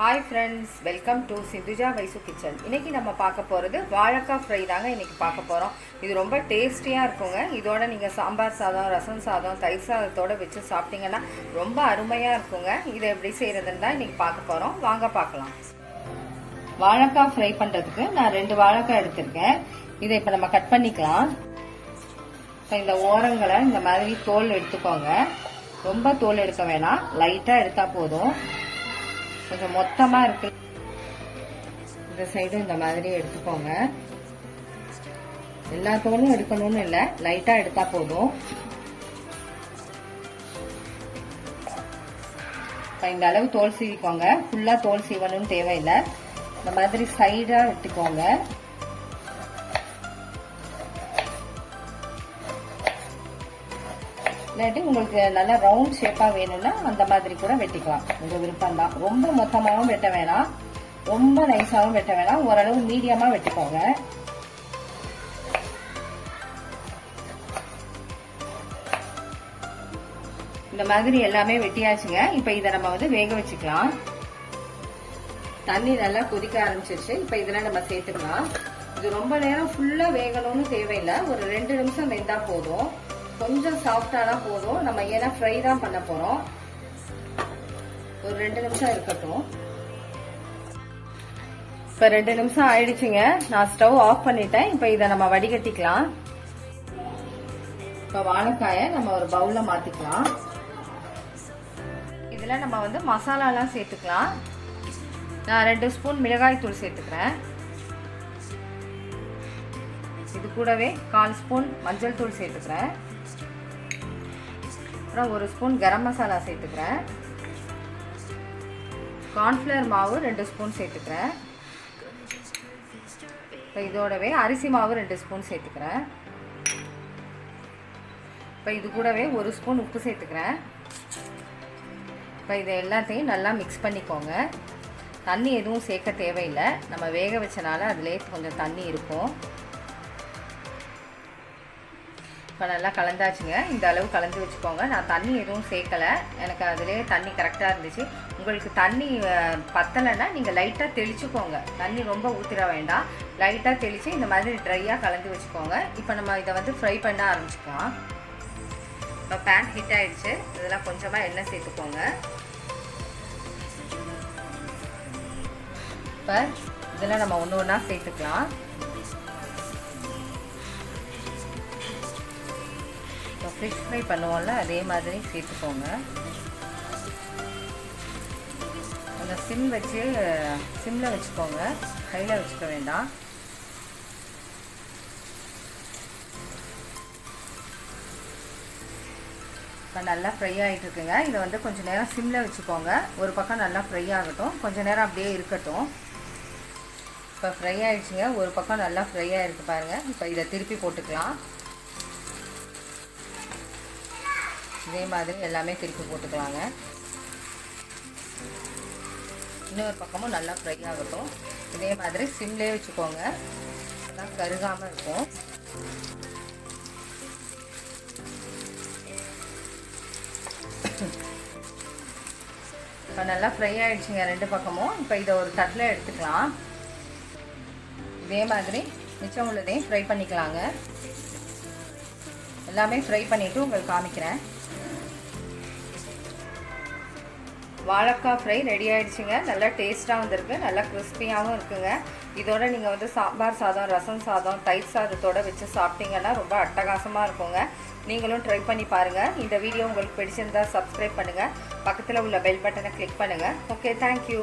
Hi friends welcome to Sindhuja Vaishu kitchen இன்றைக்கி நம்ம பார்க்க போகிறது வாழைக்காய் ஃப்ரை தாங்க இன்றைக்கி பார்க்க போகிறோம் இது ரொம்ப டேஸ்டியாக இருக்குங்க. இதோட நீங்கள் சாம்பார் சாதம் ரசம் சாதம் தயிர் சாதத்தோட வச்சு சாப்பிட்டீங்கன்னா ரொம்ப அருமையாக இருக்குங்க. இதை எப்படி செய்கிறதுன்னு தான் இன்றைக்கி பார்க்க போகிறோம் வாங்க பார்க்கலாம். வாழைக்காய் ஃப்ரை பண்ணுறதுக்கு நான் ரெண்டு வாழைக்காய் எடுத்திருக்கேன். இதை இப்போ நம்ம கட் பண்ணிக்கலாம். இப்போ இந்த ஓரங்களை இந்த மாதிரி தோல் எடுத்துக்கோங்க. ரொம்ப தோல் எடுக்க வேணாம். லைட்டாக எடுத்தால் போதும். கொஞ்சம் மொத்தமாக இருக்கு. இந்த சைடு இந்த மாதிரி எடுத்துக்கோங்க. எல்லா தோலும் எடுக்கணும்னு இல்லை லைட்டாக எடுத்தா போதும். இப்போ இந்த அளவு தோல் சீவிக்கோங்க. ஃபுல்லாக தோல் சீவணும்னு தேவையில்லை. இந்த மாதிரி சைடாக எடுத்துக்கோங்க. இல்லாட்டி உங்களுக்கு நல்லா ரவுண்ட் ஷேப்பாக வேணும்னா அந்த மாதிரி கூட வெட்டிக்கலாம். உங்கள் விருப்பம் தான் ரொம்ப மொத்தமாகவும் வெட்ட வேணாம். ரொம்ப நைஸாகவும் வெட்ட வேணாம். ஓரளவு மீடியமாக வெட்டிக்கோங்க. இந்த மாதிரி எல்லாமே வெட்டியாச்சுங்க. இப்போ இதை நம்ம வந்து வேக வச்சுக்கலாம். தண்ணி நல்லா கொதிக்க ஆரம்பிச்சிருச்சு. இப்போ இதெல்லாம் நம்ம சேர்த்துக்கலாம். இது ரொம்ப நேரம் ஃபுல்லாக வேகணும்னு தேவையில்லை. ஒரு ரெண்டு நிமிஷம் வெந்தால் போதும். கொஞ்சம் சாஃப்டானா போதும். நம்ம ஏன்னா ஃப்ரை தான் பண்ண போறோம். ஒரு ரெண்டு நிமிஷம் இருக்கட்டும். இப்ப ரெண்டு நிமிஷம் ஆயிடுச்சுங்க. நான் ஸ்டவ் ஆஃப் பண்ணிட்டேன். இப்ப இதை நம்ம வடிகட்டிக்கலாம். இப்ப வாழைக்காய நம்ம ஒரு பவுலில் மாத்திக்கலாம். இதுல நம்ம வந்து மசாலாலாம் சேர்த்துக்கலாம். நான் ரெண்டு ஸ்பூன் மிளகாய் தூள் சேர்த்துக்கிறேன். இது கூடவே கால் ஸ்பூன் மஞ்சள் தூள் சேர்த்துக்கிறேன். அப்புறம் ஒரு ஸ்பூன் கரம் மசாலா சேர்த்துக்கிறேன். கார்ன்ஃப்ளவர் மாவு ரெண்டு ஸ்பூன் சேர்த்துக்கிறேன். இப்போ இதோடவே அரிசி மாவு ரெண்டு ஸ்பூன் சேர்த்துக்கிறேன். இப்போ இது கூடவே ஒரு ஸ்பூன் உப்பு சேர்த்துக்கிறேன். இப்போ இதை எல்லாத்தையும் நல்லா மிக்ஸ் பண்ணிக்கோங்க. தண்ணி எதுவும் சேர்க்க தேவையில்லை. நம்ம வேக வச்சனால அதுலேயே கொஞ்சம் தண்ணி இருக்கும். இப்போ நல்லா கலந்தாச்சுங்க. இந்த அளவு கலந்து வச்சுக்கோங்க. நான் தண்ணி எதுவும் சேர்க்கலை. எனக்கு அதுலேயே தண்ணி கரெக்டாக இருந்துச்சு. உங்களுக்கு தண்ணி பத்தலைன்னா நீங்கள் லைட்டாக தெளிச்சுக்கோங்க. தண்ணி ரொம்ப ஊற்றிட வேண்டாம். லைட்டாக தெளித்து இந்த மாதிரி ட்ரையாக கலந்து வச்சுக்கோங்க. இப்போ நம்ம இதை வந்து ஃப்ரை பண்ண ஆரம்பிச்சுக்கலாம். இப்போ பேன் ஹிட் ஆயிடுச்சு. இதெல்லாம் கொஞ்சமாக எண்ணெய் சேர்த்துக்கோங்க. இப்போ இதெல்லாம் நம்ம ஒன்று ஒன்றா சேர்த்துக்கலாம். ஃபிஷ் ஃப்ரை பண்ணுவோம்ல அதே மாதிரி சேர்த்துக்கோங்க. கொஞ்சம் சிம் வச்சு சிம்மில் வச்சுக்கோங்க. கையில் வச்சுக்க வேண்டாம். இப்போ நல்லா ஃப்ரை ஆகிட்டு இருக்குங்க. இதை வந்து கொஞ்சம் நேரம் சிம்மில் வச்சுக்கோங்க. ஒரு பக்கம் நல்லா ஃப்ரை ஆகட்டும். கொஞ்சம் நேரம் அப்படியே இருக்கட்டும். இப்போ ஃப்ரை ஆகிடுச்சிங்க ஒரு பக்கம் நல்லா ஃப்ரை ஆகிருக்கு பாருங்கள் இப்போ இதை திருப்பி போட்டுக்கலாம். இதே மாதிரி எல்லாமே திருப்பி போட்டுக்கலாங்க. இன்னொரு பக்கமும் நல்லா ஃப்ரை ஆகட்டும். இதே மாதிரி சிம்லேயே வச்சுக்கோங்க. நல்லா கருகாமல் இருக்கும். இப்போ நல்லா ஃப்ரை ஆகிடுச்சிங்க ரெண்டு பக்கமும். இப்போ இதை ஒரு தட்டில் எடுத்துக்கலாம். இதே மாதிரி மிச்சம் உள்ளதையும் ஃப்ரை பண்ணிக்கலாங்க. எல்லாமே ஃப்ரை பண்ணிவிட்டு உங்களுக்கு காமிக்கிறேன். வாழைக்காய் ஃப்ரை ரெடி ஆகிடுச்சிங்க நல்லா டேஸ்ட்டாக வந்திருக்கு. நல்லா கிறிஸ்பியாகவும் இருக்குங்க. இதோட நீங்கள் வந்து சாம்பார் சாதம் ரசம் சாதம் தயிர் சாதத்தோடு வச்சு சாப்பிட்டீங்கன்னா ரொம்ப அட்டகாசமாக இருக்குங்க. நீங்களும் ட்ரை பண்ணி பாருங்கள் இந்த வீடியோ உங்களுக்கு பிடிச்சிருந்தா சப்ஸ்கிரைப் பண்ணுங்கள் பக்கத்தில் உள்ள பெல் பட்டனை கிளிக் பண்ணுங்கள் ஓகே தேங்க்யூ